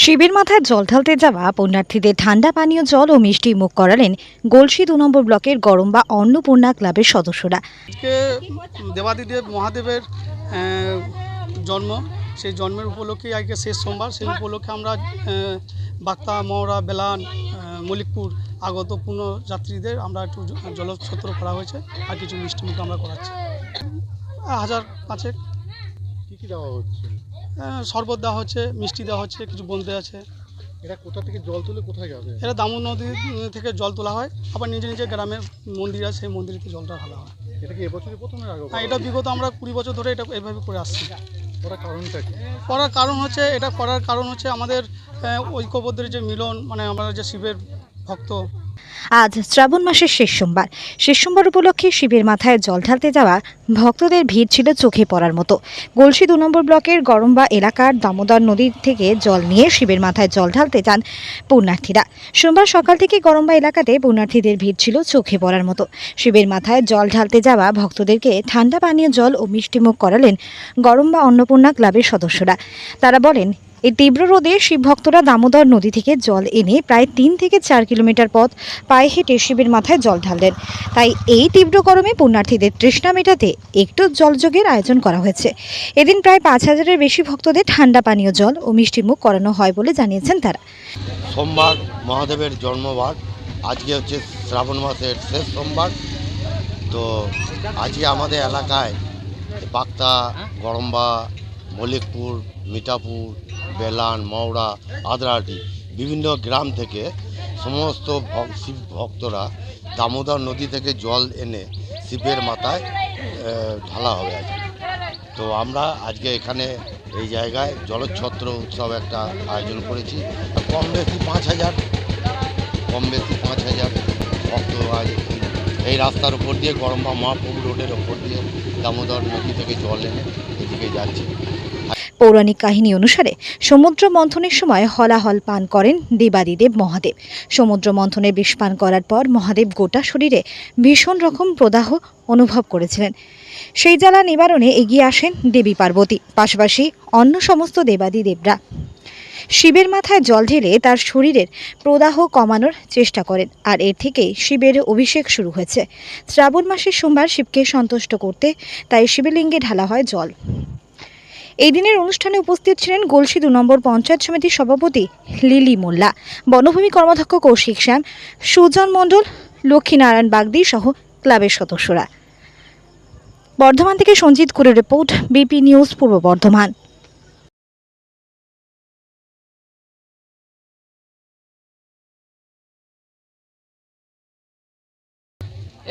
শিবের মাথায় জল ঢালতে যাওয়া পুণ্যার্থীদের ঠান্ডা পানীয় জল ও মিষ্টি মুখ করালেন গলসি দু নম্বর ব্লকের গরম বা অন্নপূর্ণা ক্লাবের সদস্যরা। দেবাদিদেব মহাদেবের জন্ম। সেই জন্মের উপলক্ষে আজকে শেষ সোমবার। সেই উপলক্ষে আমরা বাক্তা মহড়া বেলান আহ, মল্লিকপুর আগত পূর্ণ যাত্রীদের আমরা একটু জলছত্র করা হয়েছে আর কিছু মিষ্টিমুখ আমরা করাচ্ছি। হাজার পাঁচেক। কি কি দেওয়া হচ্ছে? শরবত দেওয়া হচ্ছে মিষ্টি দেওয়া হচ্ছে কিছু বলতে আছে। এটা কোথা থেকে জল তুলে কোথায় যাবে? এরা দামোদর নদী থেকে জল তোলা হয়। আবার নিজে নিজে গ্রামের মন্দির আছে সেই মন্দিরেতে জলটা ঢালা হয়। এটা কি এবছরই প্রথম আগে এটা বিগত আমরা কুড়ি বছর ধরে এটা এভাবে করে আসছি। ওরা কারণটা কি? করার কারণ হচ্ছে এটা করার কারণ হচ্ছে আমাদের ঐক্যবদ্ধের যে মিলন মানে আমরা যে শিবের ভক্ত আজ শ্রাবণ মাসের শেষ সোমবার। শেষ সোমবার উপলক্ষে শিবের মাথায় জল ঢালতে যাওয়া ভক্তদের ভিড় ছিল চোখে পড়ার মতো। গলসি দু নম্বর ব্লকের গরম্বা এলাকার দামোদর নদীর থেকে জল নিয়ে শিবের মাথায় জল ঢালতে যান পুণ্যার্থীরা। সোমবার সকাল থেকে গরম্বা এলাকাতে পুণ্যার্থীদের ভিড় ছিল চোখে পড়ার মতো। শিবের মাথায় জল ঢালতে যাওয়া ভক্তদেরকে ঠান্ডা পানীয় জল ও মিষ্টিমুখ করালেন গরম্বা অন্নপূর্ণা ক্লাবের সদস্যরা। তারা বলেন এই তীব্র রোদে শিব ভক্তরা দামোদর নদী থেকে জল এনে প্রায় তিন থেকে চার কিলোমিটার পথ পায়ে হেঁটে শিবের মাথায় জল ঢাললেন। তাই এই তীব্র গরমে পুণ্যার্থীদের তৃষ্ণা মেটাতে একটু জলযোগের আয়োজন করা হয়েছে। এদিন প্রায় পাঁচ হাজারের বেশি ভক্তদের ঠান্ডা পানীয় জল ও মিষ্টিমুখ করানো হয় বলে জানিয়েছেন তারা। সোমবার মহাদেবের জন্মবার আজকে হচ্ছে শ্রাবণ মাসের শেষ সোমবার। তো আজকে আমাদের এলাকায় বাক্তা গরম্বা, মল্লিকপুর, মিঠাপুর বেলান মৌড়া আদ্রাহাটি বিভিন্ন গ্রাম থেকে সমস্ত শিব ভক্তরা দামোদর নদী থেকে জল এনে শিবের মাথায় ঢালা হবে আজকে। তো আমরা আজকে এখানে এই জায়গায় জলছত্র উৎসব একটা আয়োজন করেছি। কম বেশি পাঁচ হাজার, কম বেশি পাঁচ হাজার ভক্ত আজ এই- রাস্তার উপর দিয়ে গরমবা মহাপ্রভু রোডের ওপর দিয়ে দামোদর নদী থেকে জল এনে এদিকে যাচ্ছে। পৌরাণিক কাহিনী অনুসারে সমুদ্র মন্থনের সময় হলাহল পান করেন দেবাদিদেব মহাদেব। সমুদ্র মন্থনে বিষ পান করার পর মহাদেব গোটা শরীরে ভীষণ রকম প্রদাহ অনুভব করেছিলেন। সেই জ্বালা নিবারণে এগিয়ে আসেন দেবী পার্বতী, পাশাপাশি অন্য সমস্ত দেবাদিদেবরা। শিবের মাথায় জল ঢেলে তার শরীরের প্রদাহ কমানোর চেষ্টা করেন, আর এর থেকেই শিবের অভিষেক শুরু হয়েছে। শ্রাবণ মাসের সোমবার শিবকে সন্তুষ্ট করতে তাই শিবলিঙ্গে ঢালা হয় জল। এই দিনের অনুষ্ঠানে উপস্থিত ছিলেন গলসি দু নম্বর পঞ্চায়েত সমিতির সভাপতি লিলি মোল্লা, বনভূমি কর্মাধ্যক্ষ কৌশিক শ্যাম, সুজন মণ্ডল, লক্ষ্মীনারায়ণ বাগদি সহ ক্লাবের সদস্যরা। বর্ধমান থেকে সঞ্জিত করে রিপোর্ট, বিপি নিউজ, পূর্ব বর্ধমান।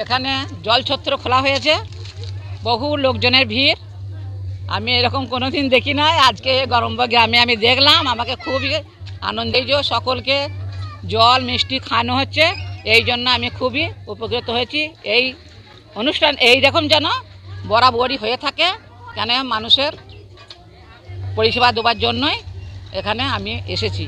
এখানে জলছত্র খোলা হয়েছে, বহু লোকজনের ভিড়। আমি এরকম কোনো দিন দেখি নাই। আজকে গরম্বা গ্রামে আমি দেখলাম, আমাকে খুবই আনন্দ এই যে সকলকে জল, মিষ্টি খাওয়ানো হচ্ছে। এই জন্য আমি খুবই উপকৃত হয়েছি। এই অনুষ্ঠান, এই রকম যেন বরাবরই হয়ে থাকে। কেন মানুষের পরিষেবা দেওয়ার জন্যই এখানে আমি এসেছি।